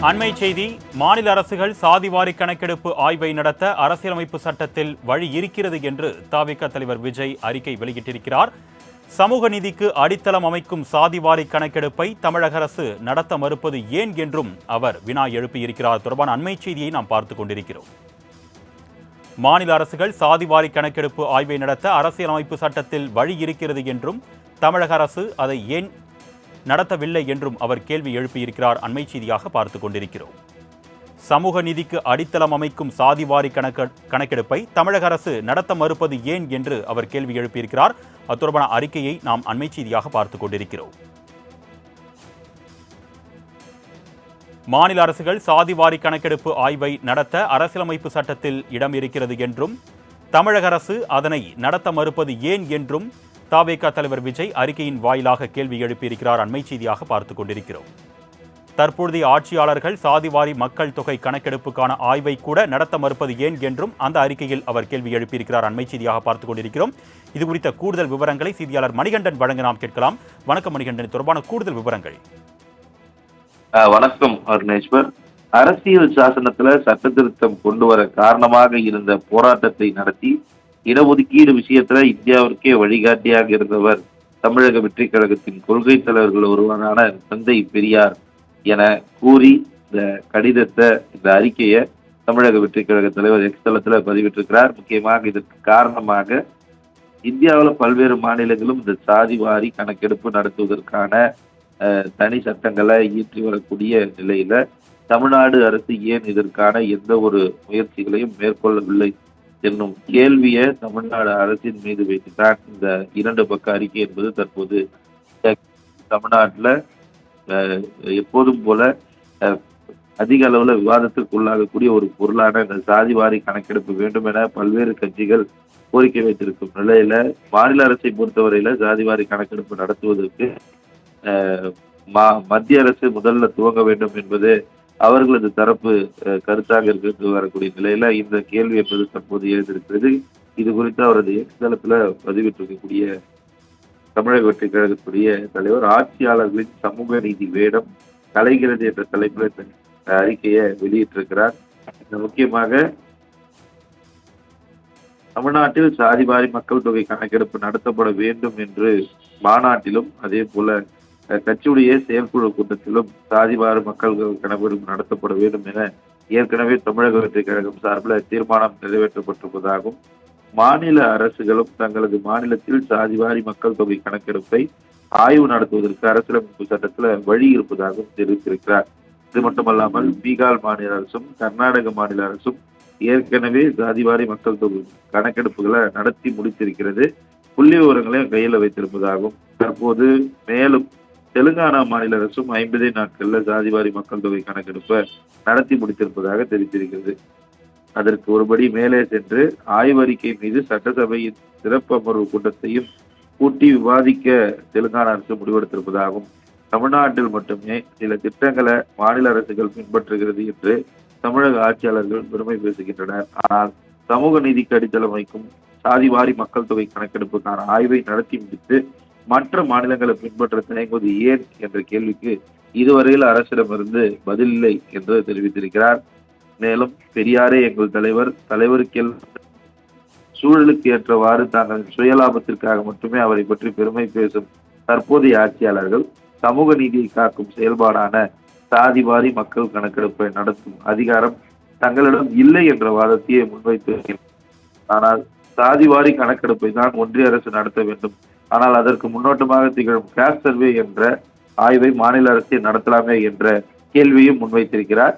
அண்மை செய்தி மாநில அரசுகள் சாதிவாரி கணக்கெடுப்பு ஆய்வை நடத்த அரசியலமைப்பு சட்டத்தில் வழி இருக்கிறது என்று தாவிக தலைவர் விஜய் அறிக்கை வெளியிட்டிருக்கிறார். சமூக நீதிக்கு அடித்தளம் அமைக்கும் சாதிவாரி கணக்கெடுப்பை தமிழக அரசு நடத்த மறுப்பது ஏன் என்றும் அவர் வினா எழுப்பியிருக்கிறார். தொடர்பான அண்மை செய்தியை நாம் பார்த்துக் கொண்டிருக்கிறோம். மாநில அரசுகள் சாதிவாரி கணக்கெடுப்பு ஆய்வை நடத்த அரசியலமைப்பு சட்டத்தில் வழி இருக்கிறது என்றும் தமிழக அரசு அதை ஏன் நடத்தவில்லை என்றும் அவர் கேள்வி எழுப்பியிருக்கிறார் அண்மை செய்தியாக பார்த்து கொண்டிருக்கிறோம். சமூக நிதிக்கு அடித்தளம் அமைக்கும் சாதிவாரி கணக்கு கணக்கெடுப்பை தமிழக அரசு நடத்த மறுப்பது ஏன் என்று அவர் கேள்வி எழுப்பியிருக்கிறார். அது தொடர்பான அறிக்கையை நாம் அண்மை செய்தியாக பார்த்து கொண்டிருக்கிறோம். மாநில அரசுகள் சாதிவாரி கணக்கெடுப்பு ஆய்வை நடத்த அரசியலமைப்பு சட்டத்தில் இடம் இருக்கிறது என்றும் தமிழக அரசு அதனை நடத்த மறுப்பது ஏன் என்றும் தாவேகா தலைவர் விஜய் அறிக்கையின் வாயிலாக கேள்வி எழுப்பியிருக்கிறார் அண்மை செய்தியாக பார்த்துக் கொண்டிருக்கிறோம். தற்பொழுதைய ஆட்சியாளர்கள் சாதிவாரி மக்கள் தொகை கணக்கெடுப்புக்கான ஆய்வை கூட நடத்த மறுப்பது ஏன் என்றும் அந்த அறிக்கையில் அவர் கேள்வி எழுப்பியிருக்கிறார் அண்மை செய்தியாக பார்த்துக் கொண்டிருக்கிறோம். இது குறித்த கூடுதல் விவரங்களை செய்தியாளர் மணிகண்டன் வழங்க நாம் கேட்கலாம். வணக்கம் மணிகண்டன் தொடர்பான கூடுதல் விவரங்கள். ஆஹ் வணக்கம் அருணேஸ்வர். அரசியல் சாசனத்துல சட்ட திருத்தம் கொண்டு வர காரணமாக இருந்த போராட்டத்தை நடத்தி இடஒதுக்கீடு விஷயத்துல இந்தியாவிற்கே வழிகாட்டியாக இருந்தவர் தமிழக வெற்றி கழகத்தின் கொள்கை தலைவர்கள் ஒருவரான தந்தை பெரியார் என கூறி இந்த கடிதத்தை இந்த அறிக்கையை தமிழக வெற்றி கழக தலைவர் எக்ஸ் தளத்துல பதிவிட்டிருக்கிறார். முக்கியமாக இதற்கு காரணமாக இந்தியாவில் பல்வேறு மாநிலங்களும் இந்த சாதி வாரி கணக்கெடுப்பு நடத்துவதற்கான அஹ், தனி சட்டங்களை இயற்றி வரக்கூடிய நிலையில தமிழ்நாடு அரசு ஏன் இதற்கான எந்த ஒரு முயற்சிகளையும் மேற்கொள்ளவில்லை? என்னும் கேள்வியை தமிழ்நாடு அரசின் மீது வைத்துதான் இந்த இரண்டு பக்க அறிக்கை என்பது தற்போது தமிழ்நாட்டில் எப்போதும் போல அதிக அளவுல விவாதத்திற்கு உள்ளாகக்கூடிய ஒரு பொருளான இந்த சாதிவாரி கணக்கெடுப்பு வேண்டும் என பல்வேறு கட்சிகள் கோரிக்கை வைத்திருக்கும் நிலையில மாநில அரசை பொறுத்தவரையில சாதிவாரி கணக்கெடுப்பு நடத்துவதற்கு மா- மத்திய அரசு முதல்ல துவங்க வேண்டும் என்பது அவர்களது தரப்பு கருத்தாக இருக்கிறது வரக்கூடிய நிலையில இந்த கேள்வி என்பது தற்போது எழுந்திருக்கிறது. இது குறித்து அவரது எக்ஸ் பதிவிட்டிருக்கக்கூடிய தமிழக வெற்றி கழகத்துடைய தலைவர் ஆட்சியாளர்களின் சமூக நீதி வேடம் கலைகிறது என்ற தலைப்பில் இந்த அறிக்கையை வெளியிட்டிருக்கிறார். இந்த முக்கியமாக தமிழ்நாட்டில் சாதிவாரி மக்கள் தொகை கணக்கெடுப்பு நடத்தப்பட வேண்டும் என்று மாநாட்டிலும் அதே போல கட்சியுடைய செயற்குழு கூட்டத்திலும் சாதிவாரி மக்கள் கணக்கெடுப்பு நடத்தப்பட வேண்டும் என ஏற்கனவே தமிழக வெற்றி கழகம் சார்பில் தீர்மானம் நிறைவேற்றப்பட்டிருப்பதாகவும் மாநில அரசுகளும் தங்களது மாநிலத்தில் சாதிவாரி மக்கள் தொகை கணக்கெடுப்பை ஆய்வு நடத்துவதற்கு அரசியலமைப்பு சட்டத்தில் வழி இருப்பதாகவும் தெரிவித்திருக்கிறார். இது மட்டுமல்லாமல் பீகார் மாநில அரசும் கர்நாடக மாநில அரசும் ஏற்கனவே சாதிவாரி மக்கள் தொகை கணக்கெடுப்புகளை நடத்தி முடித்திருக்கிறது. புள்ளி விவரங்களையும் கையில் வைத்திருப்பதாகவும் தற்போது மேலும் தெலுங்கானா மாநில அரசும் ஐம்பதே நாட்களில் சாதிவாரி மக்கள் தொகை கணக்கெடுப்பை நடத்தி முடித்திருப்பதாக தெரிவித்திருக்கிறது. அதற்கு ஒருபடி மேலே சென்று ஆய்வறிக்கை மீது சட்டசபையின் சிறப்பு அமர்வு கூட்டத்தையும் கூட்டி விவாதிக்க தெலுங்கானா அரசு முடிவெடுத்திருப்பதாகவும் தமிழ்நாட்டில் மட்டுமே சில திட்டங்களை மாநில அரசுகள் பின்பற்றுகிறது என்று தமிழக ஆட்சியாளர்கள் பெருமை பேசுகின்றனர். ஆனால் சமூக நீதிக்கு அடித்தளம் வைக்கும் சாதிவாரி மக்கள் தொகை கணக்கெடுப்புக்கான ஆய்வை நடத்தி முடித்து மற்ற மாநிலங்களை பின்பற்ற தயங்குவது ஏன் என்ற கேள்விக்கு இதுவரையில் அரசிடமிருந்து பதில் இல்லை என்று தெரிவித்திருக்கிறார். மேலும் பெரியாரே எங்கள் தலைவர் தலைவருக்கெல் சூழலுக்கு ஏற்றவாறு தாங்கள் சுயலாபத்திற்காக மட்டுமே அவரை பற்றி பெருமை பேசும் தற்போதைய ஆட்சியாளர்கள் சமூக நீதியை காக்கும் செயல்பாடான சாதிவாரி மக்கள் கணக்கெடுப்பை நடத்தும் அதிகாரம் தங்களிடம் இல்லை என்ற வாதத்தையே முன்வைத்து ஆனால் சாதிவாரி கணக்கெடுப்பை தான் ஒன்றிய அரசு நடத்த வேண்டும் ஆனால் அதற்கு முன்னோட்டமாக திகழும் கேஸ் சர்வே என்ற ஆய்வை மாநில அரசு நடத்தலாமே என்ற கேள்வியும் முன்வைத்திருக்கிறார்.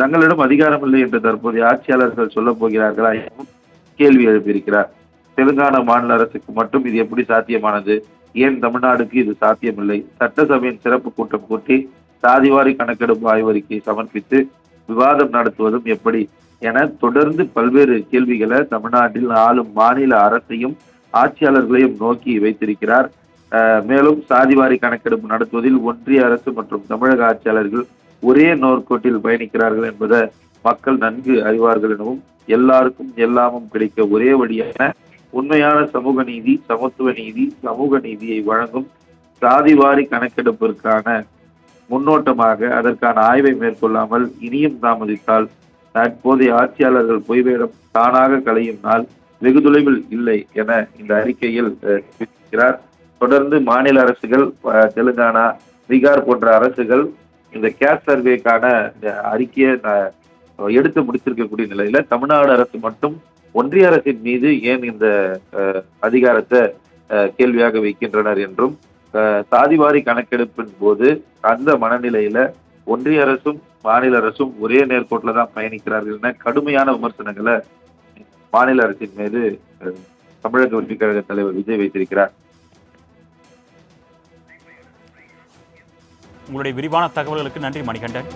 தங்களிடம் அதிகாரம் இல்லை என்று தற்போதைய ஆட்சியாளர்கள் சொல்லப் போகிறார்களா எனவும் கேள்வி எழுப்பியிருக்கிறார். தெலுங்கானா மாநில அரசுக்கு மட்டும் இது எப்படி சாத்தியமானது? ஏன் தமிழ்நாடுக்கு இது சாத்தியமில்லை? சட்டசபையின் சிறப்பு கூட்டம் கூட்டி சாதிவாரி கணக்கெடுப்பு ஆய்வறிக்கை சமர்ப்பித்து விவாதம் நடத்துவதும் எப்படி என தொடர்ந்து பல்வேறு கேள்விகளை தமிழ்நாட்டில் ஆளும் மாநில அரசையும் ஆட்சியாளர்களையும் நோக்கி வைத்திருக்கிறார். மேலும் சாதிவாரி கணக்கெடுப்பு நடத்துவதில் ஒன்றிய அரசு மற்றும் தமிழக ஆட்சியாளர்கள் ஒரே நோர்கோட்டில் பயணிக்கிறார்கள் என்பதை மக்கள் நன்கு அறிவார்கள் எனவும் எல்லாருக்கும் எல்லாமும் கிடைக்க ஒரே வழியான உண்மையான சமூக நீதி சமத்துவ நீதி சமூக நீதியை வழங்கும் சாதிவாரி கணக்கெடுப்பிற்கான முன்னோட்டமாக அதற்கான ஆய்வை மேற்கொள்ளாமல் இனியும் தாமதித்தால் தற்போதைய ஆட்சியாளர்கள் பொய்வேடம் தானாக களையும் நாள் வெகு தொலைவில் இல்லை என இந்த அறிக்கையில் தெரிவிக்கிறார் தொடர்ந்து மாநில அரசுகள் தெலுங்கானா பீகார் போன்ற அரசுகள் இந்த கேஸ் சர்வேக்கான அறிக்கையை எடுத்து முடிச்சிருக்கக்கூடிய நிலையில தமிழ்நாடு அரசு மட்டும் ஒன்றிய அரசின் மீது ஏன் இந்த அஹ், அதிகாரத்தை அஹ், கேள்வியாக வைக்கின்றனர் என்றும் அஹ், சாதிவாரி கணக்கெடுப்பின் போது அந்த மனநிலையில ஒன்றிய அரசும் மாநில அரசும் ஒரே நேர்கோட்டில் தான் பயணிக்கிறார்கள் என கடுமையான விமர்சனங்களை மாநில அரசின் மீது தமிழக வெற்றி கழக தலைவர் விஜய் வைத்திருக்கிறார். உங்களுடைய விரிவான தகவல்களுக்கு நன்றி மணிகண்டன்.